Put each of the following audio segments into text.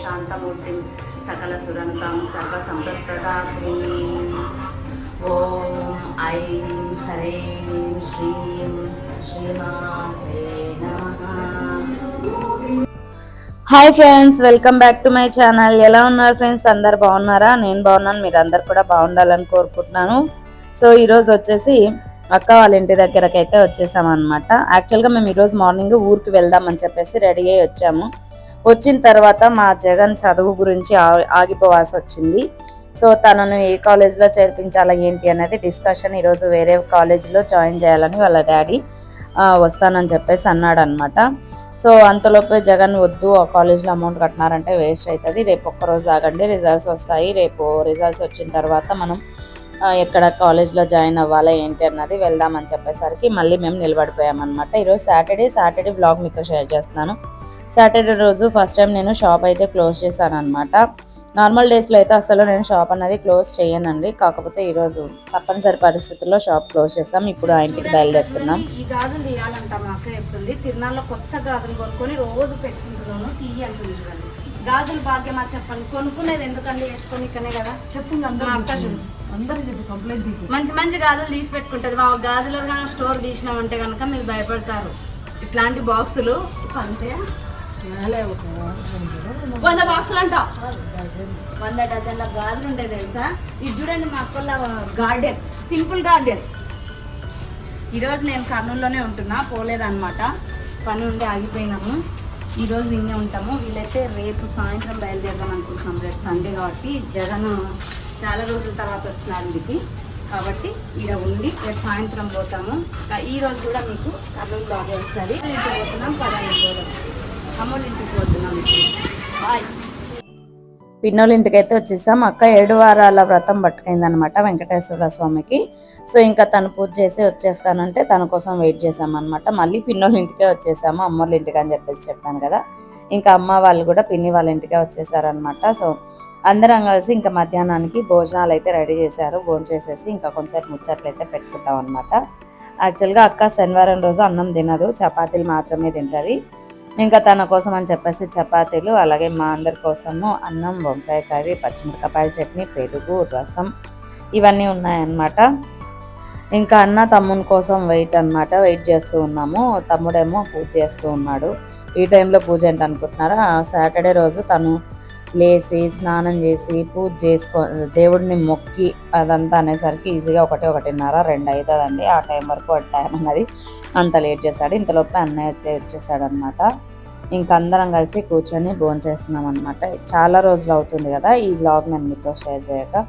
శాంతమూర్తిం సకల సురంతం సర్వ సంపత్ప్రదాత్రీ ఓం ఐం హ్రీం శ్రీం శ్రీమాతే నమః hi friends welcome back to my channel. ఎలా ఉన్నారు ఫ్రెండ్స్? అందరు బాగున్నారా? నేను బాగున్నాను మీరు అందరు కూడా బాగుండాలని కోరుకుంటున్నాను. సో ఈరోజు వచ్చేసి అక్క వాళ్ళ ఇంటి దగ్గరకి అయితే వచ్చేసామన్నమాట యాక్చువల్గా మేము ఈరోజు మార్నింగ్ ఊరికి వెళ్దామని చెప్పేసి రెడీ అయ్యి వచ్చాము. వచ్చిన తర్వాత మా జగన్ చదువు గురించి ఆగిపోవాల్సి వచ్చింది. సో తనను ఏ కాలేజ్లో చేర్పించాలా ఏంటి అనేది డిస్కషన్ ఈరోజు వేరే కాలేజ్లో జాయిన్ చేయాలని వాళ్ళ డాడీ వస్తానని చెప్పేసి అన్నాడు అనమాట సో అంతలోపే జగన్ వద్దు ఆ కాలేజ్లో అమౌంట్ కట్టినారంటే వేస్ట్ అవుతుంది రేపు ఒక్కరోజు ఆగండి రిజల్ట్స్ వస్తాయి. రేపు రిజల్ట్స్ వచ్చిన తర్వాత మనం ఎక్కడ కాలేజ్లో జాయిన్ అవ్వాలా ఏంటి అన్నది వెళ్దామని చెప్పేసరికి మళ్ళీ మేము నిలబడిపోయామన్నమాట. ఈరోజు సాటర్డే సాటర్డే బ్లాగ్ మీతో షేర్ చేస్తున్నాను. సాటర్డే రోజు ఫస్ట్ టైం నేను షాప్ అయితే క్లోజ్ చేశాను అనమాట నార్మల్ డేస్లో అయితే అసలు నేను షాప్ అనేది క్లోజ్ చేయనండి. కాకపోతే ఈరోజు తప్పనిసరి పరిస్థితుల్లో షాప్ క్లోజ్ చేస్తాం. ఇప్పుడు ఆ ఇంటికి బయలుదేరుతున్నాం. ఈ గాజులు తీయాలంట మా అక్క చెప్తుంది. తిరునాళ్ళలో కొత్త గాజులు కొనుక్కొని రోజు పెట్టుకుంటున్నాను. తీయి అంటుంది చూడండి. గాజులు భాగ్యమా చెప్పండి. కొనుక్కునేది ఎందుకండి? వేసుకొని ఇక్కనే కదా. చెప్పు మా అక్క చూసి మంచి మంచి గాజులు తీసి పెట్టుకుంటుంది. మా గాజులు కానీ స్టోర్ తీసినామంటే కనుక మీరు భయపడతారు. ఇట్లాంటి బాక్సులు అంతే వంద బాక్సులు అంట. వంద డజన్ల గాజులు ఉంటాయి తెలుసా? ఇది చూడండి మా అక్కల గార్డెన్ సింపుల్ గార్డెన్. ఈరోజు నేను కర్నూలులోనే ఉంటున్నా పోలేదన్నమాట. పని ఉండి ఆగిపోయినాము. ఈరోజు ఇన్నే ఉంటాము. వీళ్ళైతే రేపు సాయంత్రం బయలుదేరదాం అనుకుంటున్నాం. రేపు సండే కాబట్టి జగన్ చాలా రోజుల తర్వాత వచ్చినారు ఇంటికి. కాబట్టి ఇక్కడ ఉండి రేపు సాయంత్రం పోతాము. ఈ రోజు కూడా మీకు కర్నూలు బాగా వస్తుంది. పోతున్నాం పదహారు పోదాం అమ్మోళ్ళ ఇంటికి పోతున్నాం బాయ్ పిన్నోళ్ళ ఇంటికైతే వచ్చేసాం. అక్క ఏడు వారాల వ్రతం పట్టుకైంది అనమాట వెంకటేశ్వర స్వామికి. సో ఇంకా తను పూజ చేసి వచ్చేస్తానంటే తన కోసం వెయిట్ చేసాం అనమాట మళ్ళీ పిన్నోళ్ళ ఇంటికే వచ్చేసాము. అమ్మోళ్ళ ఇంటికి అని చెప్పేసి చెప్పాను కదా. ఇంకా అమ్మ వాళ్ళు కూడా పిన్ని వాళ్ళ ఇంటికే వచ్చేసారనమాట సో అందరం కలిసి ఇంకా మధ్యాహ్నానికి భోజనాలు అయితే రెడీ చేశారు. భోజనం చేసేసి ఇంకా కొంచెంసేపు ముచ్చట్లు అయితే పెట్టుకుంటాం అనమాట యాక్చువల్గా అక్క శనివారం రోజు అన్నం తినదు. చపాతీలు మాత్రమే తింటుంది. ఇంకా తన కోసం అని చెప్పేసి చపాతీలు అలాగే మా అందరి కోసము అన్నం వంకాయ కర్రీ పచ్చిమిరపకాయల చట్నీ పెరుగు రసం ఇవన్నీ ఉన్నాయన్నమాట. ఇంకా అన్న తమ్ముని కోసం వెయిట్ అనమాట వెయిట్ చేస్తూ ఉన్నాము. తమ్ముడేమో పూజ చేస్తూ ఉన్నాడు. ఈ టైంలో పూజ ఏంటనుకుంటున్నారా? సాటర్డే రోజు తను లేచి స్నానం చేసి పూజ చేసుకో దేవుడిని మొక్కి అదంతా అనేసరికి ఈజీగా ఒకటి ఒకటిన్నర రెండు అవుతుందండి ఆ టైం వరకు ఒక టైం అన్నది అంత లేట్ చేశాడు ఇంతలోపే అన్నయ్య వచ్చే వచ్చేసాడు అనమాట ఇంక అందరం కలిసి కూర్చొని భోంచేస్తున్నాం అనమాట చాలా రోజులు అవుతుంది కదా ఈ బ్లాగ్ నేను మీతో షేర్ చేయక.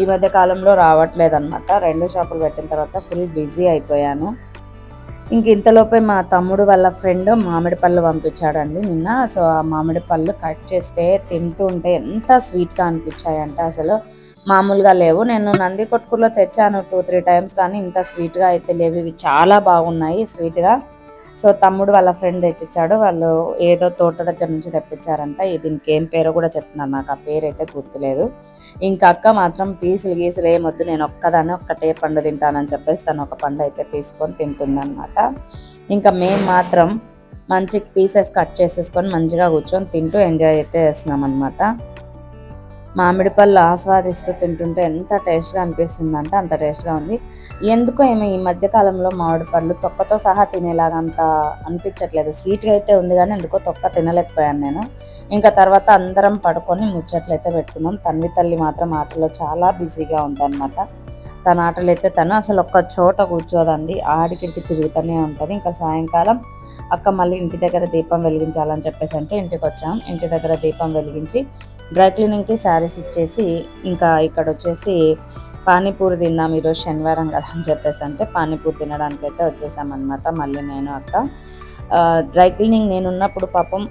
ఈ మధ్య కాలంలో రావట్లేదు అనమాట రెండు షాపులు పెట్టిన తర్వాత ఫుల్ బిజీ అయిపోయాను. ఇంక ఇంతలోపే మా తమ్ముడు వాళ్ళ ఫ్రెండ్ మామిడి పళ్ళు పంపించాడండి నిన్న. సో ఆ మామిడి పళ్ళు కట్ చేస్తే తింటూ ఉంటే ఎంత స్వీట్గా అనిపించాయంట అసలు. మామూలుగా లేవు. నేను నంది కొట్టుకులో తెచ్చాను టూ త్రీ టైమ్స్ కానీ ఇంత స్వీట్గా అయితే లేవు. ఇవి చాలా బాగున్నాయి స్వీట్గా. సో తమ్ముడు వాళ్ళ ఫ్రెండ్ తెచ్చిచ్చాడు. వాళ్ళు ఏదో తోట దగ్గర నుంచి తెప్పించారంట. ఇది దీనికి ఏం పేరో కూడా చెప్తున్నారు నాకు ఆ పేరు అయితే గుర్తులేదు. ఇంకా అక్క మాత్రం పీసులు గీసులు ఏమొద్దు నేను ఒక్కదాన్ని ఒక్కటే పండు తింటానని చెప్పేసి తను ఒక పండు అయితే తీసుకొని తింటుందన్నమాట. ఇంకా మేము మాత్రం మంచి పీసెస్ కట్ చేసేసుకొని మంచిగా కూర్చొని తింటూ ఎంజాయ్ అయితే చేస్తున్నాం అనమాట మామిడి పళ్ళు ఆస్వాదిస్తూ తింటుంటే ఎంత టేస్ట్గా అనిపిస్తుంది అంటే అంత టేస్ట్గా ఉంది. ఎందుకో ఏమో ఈ మధ్య కాలంలో మామిడి పళ్ళు తొక్కతో సహా తినేలాగా అంత అనిపించట్లేదు. స్వీట్గా అయితే ఉంది కానీ ఎందుకో తొక్క తినలేకపోయాను నేను. ఇంకా తర్వాత అందరం పడుకొని ముచ్చట్లు అయితే పెట్టుకున్నాం. తన్వి తల్లి మాత్రం ఆటలో చాలా బిజీగా ఉందన్నమాట. తన ఆటలు అయితే తను అసలు ఒక్క చోట కూర్చోదండి. ఆడికిడికి తిరుగుతూనే ఉంటుంది. ఇంకా సాయంకాలం అక్క మళ్ళీ ఇంటి దగ్గర దీపం వెలిగించాలని చెప్పేసి అంటే ఇంటికి వచ్చాం. ఇంటి దగ్గర దీపం వెలిగించి డ్రై క్లీనింగ్కి శారీస్ ఇచ్చేసి ఇంకా ఇక్కడ వచ్చేసి పానీపూరి తిందాం ఈరోజు శనివారం కదా అని చెప్పేసి అంటే పానీపూరి తినడానికి అయితే వచ్చేసామన్నమాట మళ్ళీ నేను అక్క. డ్రై క్లీనింగ్ నేను ఉన్నప్పుడు పాపం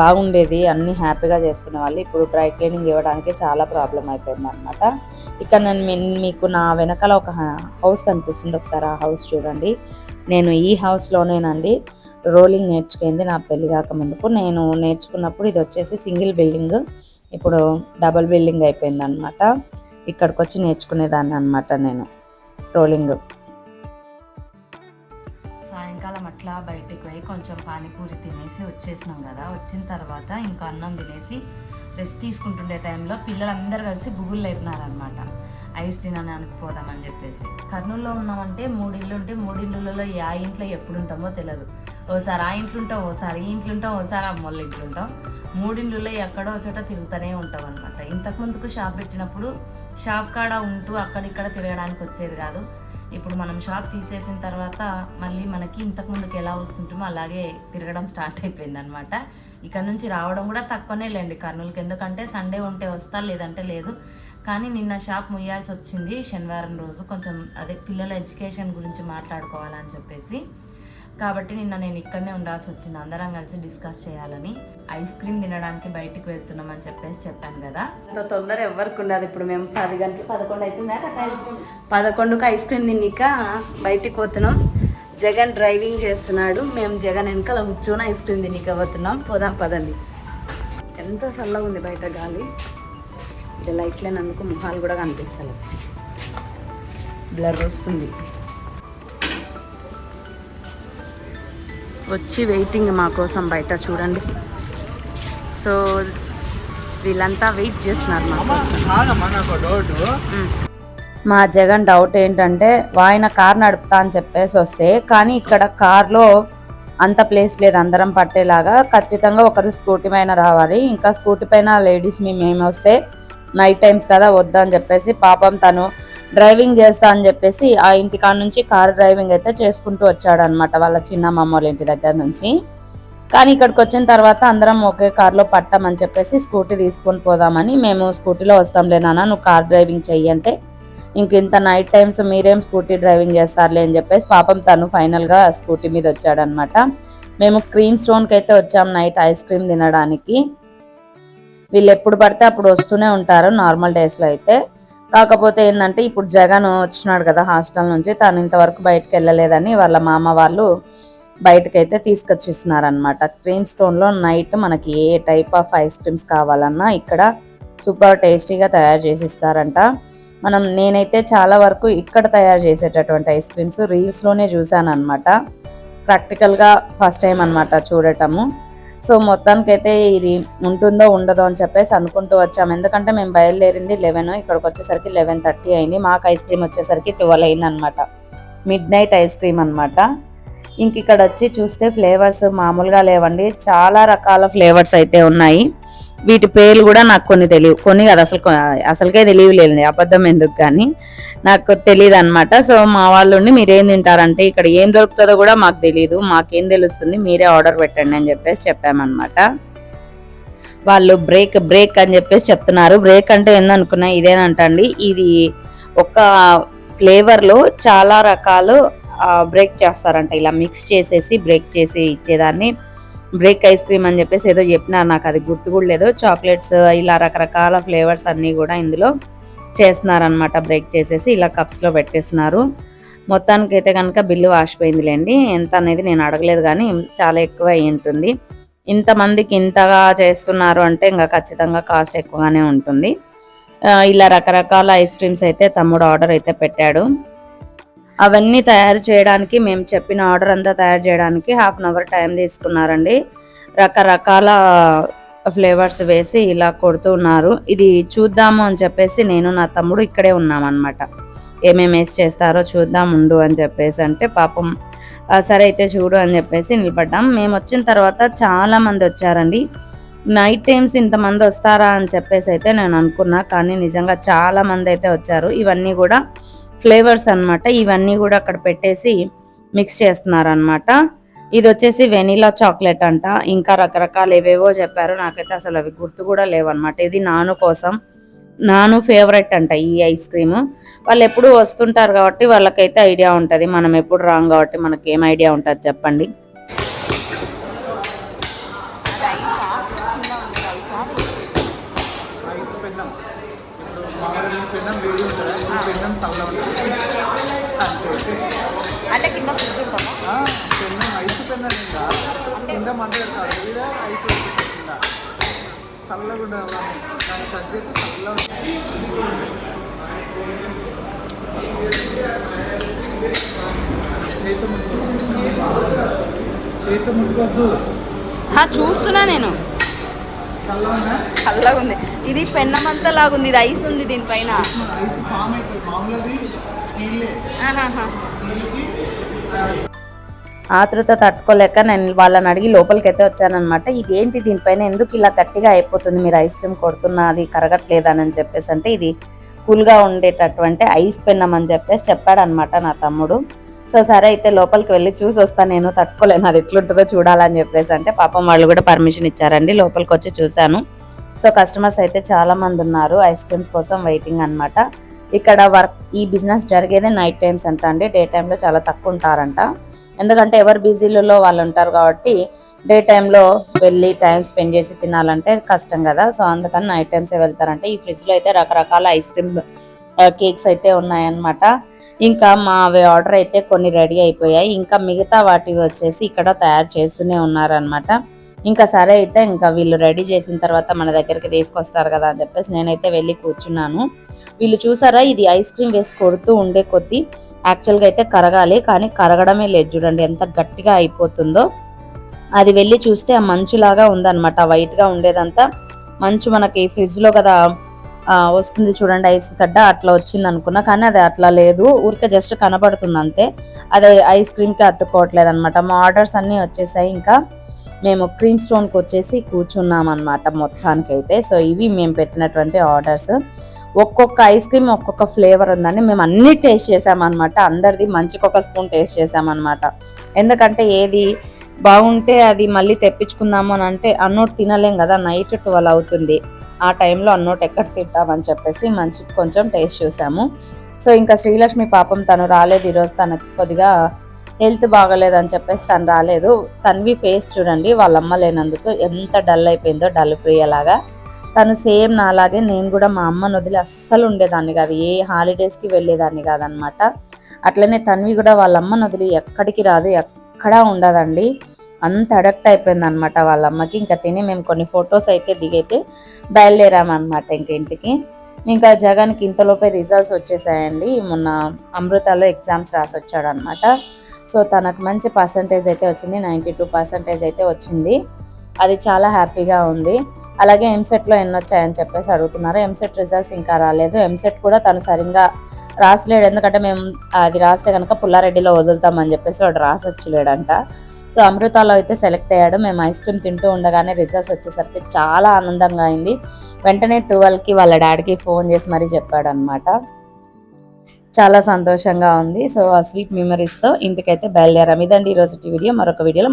బాగుండేది అన్నీ హ్యాపీగా చేసుకునే వాళ్ళు. ఇప్పుడు డ్రై క్లీనింగ్ ఇవ్వడానికి చాలా ప్రాబ్లం అయిపోయింది అనమాట ఇక్కడ నేను మీకు నా వెనకాల ఒక హౌస్ కనిపిస్తుంది ఒకసారి ఆ హౌస్ చూడండి. నేను ఈ హౌస్లోనేనండి. రోలింగ్ నేర్చుకుంది నా పెళ్ళి కాక ముందుకు. నేను నేర్చుకున్నప్పుడు ఇది వచ్చేసి సింగిల్ బిల్డింగ్. ఇప్పుడు డబుల్ బిల్డింగ్ అయిపోయింది అనమాట ఇక్కడికి వచ్చి నేర్చుకునేదాన్ని అనమాట నేను. రోలింగ్. సాయంకాలం అట్లా బయటికి పోయి కొంచెం పానీపూరి తినేసి వచ్చేసినాం కదా. వచ్చిన తర్వాత ఇంకా అన్నం తినేసి రెస్ట్ తీసుకుంటుండే టైంలో పిల్లలందరూ కలిసి బుగుళ్ళు అయిపోయినారనమాట ఐస్ తినడానికి పోదామని చెప్పేసి. కర్నూలులో ఉన్నామంటే మూడు ఇల్లు ఉంటే మూడు ఇళ్ళలో యా ఇంట్లో ఎప్పుడు ఉంటామో తెలియదు ఓసారి ఆ ఇంట్లో ఉంటాం ఓసారి ఈ ఇంట్లో ఉంటాం ఓసారి అమ్మోళ్ళ ఇంట్లో ఉంటాం మూడిండ్లలో ఎక్కడో చోట తిరుగుతూనే ఉంటాం అనమాట ఇంతకు ముందుకు షాప్ పెట్టినప్పుడు షాప్ కాడ ఉంటూ అక్కడిక్కడ తిరగడానికి వచ్చేది కాదు. ఇప్పుడు మనం షాప్ తీసేసిన తర్వాత మళ్ళీ మనకి ఇంతకు ముందుకు ఎలా వస్తుంటామో అలాగే తిరగడం స్టార్ట్ అయిపోయింది అనమాట ఇక్కడ నుంచి రావడం కూడా తక్కువనే లేండి కర్నూలుకి. ఎందుకంటే సండే ఉంటే వస్తా లేదంటే లేదు. కానీ నిన్న షాప్ ముయ్యాల్సి వచ్చింది శనివారం రోజు. కొంచెం అదే పిల్లల ఎడ్యుకేషన్ గురించి మాట్లాడుకోవాలని చెప్పేసి. కాబట్టి నిన్న నేను ఇక్కడనే ఉండాల్సి వచ్చింది. అందరం కలిసి డిస్కస్ చేయాలని ఐస్ క్రీమ్ తినడానికి బయటికి వెళ్తున్నామని చెప్పేసి చెప్పాను కదా. అంత తొందర ఎవరికి ఉండదు. ఇప్పుడు మేము పది గంటలు పదకొండు అవుతుందా? పదకొండుకి ఐస్ క్రీమ్ తిన్నాక బయటికి పోతున్నాం. జగన్ డ్రైవింగ్ చేస్తున్నాడు. మేము జగన్ వెనకాల కూర్చొని ఐస్ క్రీమ్ తినిక పోతున్నాం. పోదాం పదండి. ఎంత చల్లగా ఉంది బయట గాలి. ఇది లైట్ లేనందుకు ముఖాలు కూడా కనిపిస్తలేవు. బ్లర్ వస్తుంది. వచ్చి వెయిటింగ్ మా కోసం బయట చూడండి. సో వీళ్ళంతా వెయిట్ చేస్తున్నారు మా మా జగన్ డౌట్ ఏంటంటే ఆయన కార్ నడుపుతా అని చెప్పేసి వస్తే కానీ ఇక్కడ కార్లో అంత ప్లేస్ లేదు అందరం పట్టేలాగా. ఖచ్చితంగా ఒకరు స్కూటీ పైన రావాలి. ఇంకా స్కూటీ పైన లేడీస్ మేము వస్తే నైట్ టైమ్స్ కదా వద్దని చెప్పేసి పాపం తను డ్రైవింగ్ చేస్తా అని చెప్పేసి ఆ ఇంటికాడ నుంచి కార్ డ్రైవింగ్ అయితే చేసుకుంటూ వచ్చాడు అనమాట వాళ్ళ చిన్న మామూలు ఇంటి దగ్గర నుంచి. కానీ ఇక్కడికి వచ్చిన తర్వాత అందరం ఒకే కార్లో పట్టామని చెప్పేసి స్కూటీ తీసుకొని పోదామని మేము స్కూటీలో వస్తాంలే నాన్న నువ్వు కార్ డ్రైవింగ్ చెయ్యి అంటే ఇంక ఇంత నైట్ టైమ్స్ మీరేం స్కూటీ డ్రైవింగ్ చేస్తారులే అని చెప్పేసి పాపం తను ఫైనల్గా స్కూటీ మీద వచ్చాడనమాట మేము క్రీమ్ స్టోన్కి అయితే వచ్చాం నైట్ ఐస్ క్రీమ్ తినడానికి. వీళ్ళు ఎప్పుడు పడితే అప్పుడు వస్తూనే ఉంటారు నార్మల్ డేస్లో అయితే. కాకపోతే ఏంటంటే ఇప్పుడు జగన్ వచ్చినాడు కదా హాస్టల్ నుంచి తను ఇంతవరకు బయటకు వెళ్ళలేదని వాళ్ళ మామ వాళ్ళు బయటకైతే అయితే క్రీమ్ స్టోన్లో నైట్ మనకి ఏ టైప్ ఆఫ్ ఐస్ క్రీమ్స్ కావాలన్నా ఇక్కడ సూపర్ టేస్టీగా తయారు చేసి ఇస్తారంట మనం నేనైతే చాలా వరకు ఇక్కడ తయారు చేసేటటువంటి ఐస్ క్రీమ్స్ రీల్స్లోనే చూశాను అనమాట ప్రాక్టికల్గా ఫస్ట్ టైం అనమాట చూడటము. సో మొత్తానికైతే ఇది ఉంటుందో ఉండదో అని చెప్పేసి అనుకుంటూ వచ్చాము ఎందుకంటే మేము బయలుదేరింది లెవెన్ ఇక్కడికి వచ్చేసరికి లెవెన్ థర్టీ అయింది. మాకు ఐస్ క్రీమ్ వచ్చేసరికి ట్వెల్వ్ అయింది అనమాట మిడ్ నైట్ ఐస్ క్రీమ్ అనమాట ఇంక ఇక్కడ వచ్చి చూస్తే ఫ్లేవర్స్ మామూలుగా లేవండి. చాలా రకాల ఫ్లేవర్స్ అయితే ఉన్నాయి. వీటి పేర్లు కూడా నాకు కొన్ని తెలియవు. కొన్ని కదా అసలు అసలుకే తెలియలేదు అబద్ధం ఎందుకు కానీ. నాకు తెలియదు అనమాట సో మా వాళ్ళు ఉండి తింటారంటే ఇక్కడ ఏం దొరుకుతుందో కూడా మాకు తెలియదు మాకేం తెలుస్తుంది మీరే ఆర్డర్ పెట్టండి అని చెప్పేసి చెప్పామన్నమాట. వాళ్ళు బ్రేక్ బ్రేక్ అని చెప్పేసి చెప్తున్నారు. బ్రేక్ అంటే ఏందనుకున్నా ఇదేనంటండి. ఇది ఒక ఫ్లేవర్లో చాలా రకాలు బ్రేక్ చేస్తారంట. ఇలా మిక్స్ చేసేసి బ్రేక్ చేసి ఇచ్చేదాన్ని. బ్రేక్ ఐస్ క్రీమ్ అని చెప్పేసి ఏదో చెప్పినారు. నాకు అది గుర్తు కూడా లేదు. చాక్లెట్స్ ఇలా రకరకాల ఫ్లేవర్స్ అన్నీ కూడా ఇందులో చేస్తున్నారనమాట బ్రేక్ చేసేసి ఇలా కప్స్లో పెట్టేస్తున్నారు. మొత్తానికి అయితే కనుక బిల్లు వాసిపోయిందిలేండి. ఎంత అనేది నేను అడగలేదు కానీ చాలా ఎక్కువ అయి ఉంటుంది. ఇంతమందికి ఇంతగా చేస్తున్నారు అంటే ఇంకా ఖచ్చితంగా కాస్ట్ ఎక్కువగానే ఉంటుంది. ఇలా రకరకాల ఐస్ క్రీమ్స్ అయితే తమ్ముడు ఆర్డర్ అయితే పెట్టాడు. అవన్నీ తయారు చేయడానికి మేము చెప్పిన ఆర్డర్ అంతా తయారు చేయడానికి హాఫ్ అన్ అవర్ టైం తీసుకున్నారండి. రకరకాల ఫ్లేవర్స్ వేసి ఇలా కొడుతున్నారు ఇది చూద్దాము అని చెప్పేసి నేను నా తమ్ముడు ఇక్కడే ఉన్నామన్నమాట. ఏమేమి వేసి చేస్తారో చూద్దాం ఉండు అని చెప్పేసి అంటే పాపం సరే అయితే చూడు అని చెప్పేసి నిలబడ్డాం. మేము వచ్చిన తర్వాత చాలామంది వచ్చారండి. నైట్ టైమ్స్ ఇంతమంది వస్తారా అని చెప్పేసి అయితే నేను అనుకున్నా కానీ నిజంగా చాలామంది అయితే వచ్చారు. ఇవన్నీ కూడా ఫ్లేవర్స్ అన్నమాట. ఇవన్నీ కూడా అక్కడ పెట్టేసి మిక్స్ చేస్తున్నారు అనమాట ఇది వచ్చేసి వెనీలా చాక్లెట్ అంట. ఇంకా రకరకాలు ఏవేవో చెప్పారు. నాకైతే అసలు అవి గుర్తు కూడా లేవన్నమాట. ఇది నాను కోసం. నాను ఫేవరెట్ అంట ఈ ఐస్ క్రీమ్. వాళ్ళు ఎప్పుడు వస్తుంటారు కాబట్టి వాళ్ళకైతే ఐడియా ఉంటుంది. మనం ఎప్పుడు రాం కాబట్టి మనకి ఏం ఐడియా ఉంటుంది చెప్పండి ఐస్ పెన్నం ఇప్పుడు మామూలుగా ఈ పెన్నం వేడి ఉంటుంది ఈ పెన్నం చల్లగా ఉంటుంది అంటే కింద ఫ్రిడ్జ్ ఉంటుందా పెన్ను ఐస్ పెన్ను కింద. మంట పెడతారు. మీద ఐస్ కింద చల్లగా ఉండాలి దాన్ని కట్ చేసి చల్లగా చేతి ముట్టుకోవద్దు చేతి ముట్టుకోవద్దు హా, చూస్తున్నా నేను. చల్లగా ఉంది ఇది పెన్నమంతా లాగుంది ఇది ఐస్ ఉంది దీనిపైన. ఆతృత తట్టుకోలేక నేను వాళ్ళని అడిగి లోపలికి అయితే వచ్చానమాట ఇదేంటి దీనిపైన ఎందుకు ఇలా గట్టిగా అయిపోతుంది? మీరు ఐస్ క్రీమ్ కొడుతున్నా అది కరగట్లేదని చెప్పేసి అంటే ఇది కూల్గా ఉండేటటువంటి ఐస్ పెన్నం అని చెప్పేసి చెప్పాడనమాట నా తమ్ముడు. సో సరే అయితే లోపలికి వెళ్ళి చూసి వస్తాను నేను తట్టుకోలేను. అది ఎట్లుంటుందో చూడాలని చెప్పేసి అంటే పాపం వాళ్ళు కూడా పర్మిషన్ ఇచ్చారండి. లోపలికి వచ్చి చూశాను. సో కస్టమర్స్ అయితే చాలా మంది ఉన్నారు ఐస్ క్రీమ్స్ కోసం వెయిటింగ్ అన్నమాట. ఇక్కడ వర్క్ ఈ బిజినెస్ జరిగేదే నైట్ టైమ్స్ అంట అండి. డే టైంలో చాలా తక్కువ ఉంటారంట. ఎందుకంటే ఎవరు బిజీలలో వాళ్ళు ఉంటారు కాబట్టి డే టైంలో వెళ్ళి టైం స్పెండ్ చేసి తినాలంటే కష్టం కదా. సో అందుకని నైట్ టైమ్సే వెళ్తారంటే. ఈ ఫ్రిడ్జ్లో అయితే రకరకాల ఐస్ క్రీమ్ కేక్స్ అయితే ఉన్నాయన్నమాట. ఇంకా మా అవి ఆర్డర్ అయితే కొన్ని రెడీ అయిపోయాయి. ఇంకా మిగతా వాటివి వచ్చేసి ఇక్కడ తయారు చేస్తూనే ఉన్నారనమాట ఇంకా సరే అయితే ఇంకా వీళ్ళు రెడీ చేసిన తర్వాత మన దగ్గరికి తీసుకొస్తారు కదా అని చెప్పేసి నేనైతే వెళ్ళి కూర్చున్నాను. వీళ్ళు చూసారా? ఇది ఐస్ క్రీమ్ వేసి కొడుతూ ఉండే కొద్దీ యాక్చువల్గా అయితే కరగాలి కానీ కరగడమే లేదు చూడండి ఎంత గట్టిగా అయిపోతుందో. అది వెళ్ళి చూస్తే ఆ మంచులాగా ఉందన్నమాట. వైట్గా ఉండేదంతా మంచు మనకి ఫ్రిడ్జ్లో కదా వస్తుంది చూడండి ఐస్ గడ్డ అట్లా వచ్చింది అనుకున్నా కానీ అది అట్లా లేదు. ఊరికే జస్ట్ కనబడుతుంది అంతే. అది ఐస్ క్రీమ్కి అత్తుకోవట్లేదు అనమాట మా ఆర్డర్స్ అన్నీ వచ్చేసాయి. ఇంకా మేము క్రీమ్ స్టోన్కి వచ్చేసి కూర్చున్నాం అనమాట మొత్తానికి అయితే సో ఇవి మేము పెట్టినటువంటి ఆర్డర్స్. ఒక్కొక్క ఐస్ క్రీమ్ ఒక్కొక్క ఫ్లేవర్ ఉందండి మేము అన్ని టేస్ట్ చేసామన్నమాట. అందరిది మంచికి ఒక స్పూన్ టేస్ట్ చేసామన్నమాట. ఎందుకంటే ఏది బాగుంటే అది మళ్ళీ తెప్పించుకుందాము అని అంటే అన్నోటి తినలేం కదా నైట్ ట్వెల్వ్ అవుతుంది. ఆ టైంలో అన్నోటి ఎక్కడ తింటామని చెప్పేసి మంచి కొంచెం టేస్ట్ చూసాము. సో ఇంకా శ్రీలక్ష్మి పాపం తను రాలేదు ఈరోజు. తనకి కొద్దిగా హెల్త్ బాగలేదని చెప్పేసి తను రాలేదు. తన్వి ఫేస్ చూడండి వాళ్ళమ్మ లేనందుకు ఎంత డల్ అయిపోయిందో డల్ పోయేలాగా తను సేమ్ నాలాగే నేను కూడా మా అమ్మను వదిలి అస్సలు ఉండేదాన్ని కాదు. ఏ హాలిడేస్కి వెళ్ళేదాన్ని కాదనమాట. అట్లనే తన్వి కూడా వాళ్ళ అమ్మను వదిలి ఎక్కడికి రాదు ఎక్కడా ఉండదండి. అంత అడక్ట్ అయిపోయింది అనమాట వాళ్ళ అమ్మకి ఇంకా తిని మేము కొన్ని ఫొటోస్ అయితే దిగైతే బయలుదేరామన్నమాట ఇంక ఇంటికి. ఇంకా జగన్కి ఇంతలోపే రిజల్ట్స్ వచ్చేసాయండి. మొన్న అమృతాలో ఎగ్జామ్స్ రాసి వచ్చాడు అనమాట సో తనకు మంచి పర్సంటేజ్ అయితే వచ్చింది. నైంటీ టూ పర్సంటేజ్ అయితే వచ్చింది. అది చాలా హ్యాపీగా ఉంది. అలాగే ఎంసెట్లో ఎన్ని వచ్చాయని చెప్పేసి అడుగుతున్నారు. ఎంసెట్ రిజల్ట్స్ ఇంకా రాలేదు. ఎంసెట్ కూడా తను సరిగ్గా రాసలేడు. ఎందుకంటే మేము అది రాస్తే కనుక పుల్లారెడ్డిలో వదులుతామని చెప్పేసి వాడు రాసొచ్చలేడంట సో అమృతాలో అయితే సెలెక్ట్ అయ్యాడు. మేము ఐస్ క్రీమ్ తింటూ ఉండగానే రిజల్ట్స్ వచ్చేసరికి చాలా ఆనందంగా అయింది. వెంటనే ట్వెల్వ్కి వాళ్ళ డాడీకి ఫోన్ చేసి మరీ చెప్పాడు అనమాట చాలా సంతోషంగా ఉంది. సో ఆ స్వీట్ మెమరీస్తో ఇంటికైతే బయలుదేరాం. ఇదండి ఈరోజు వీడియో. మరొక వీడియోలో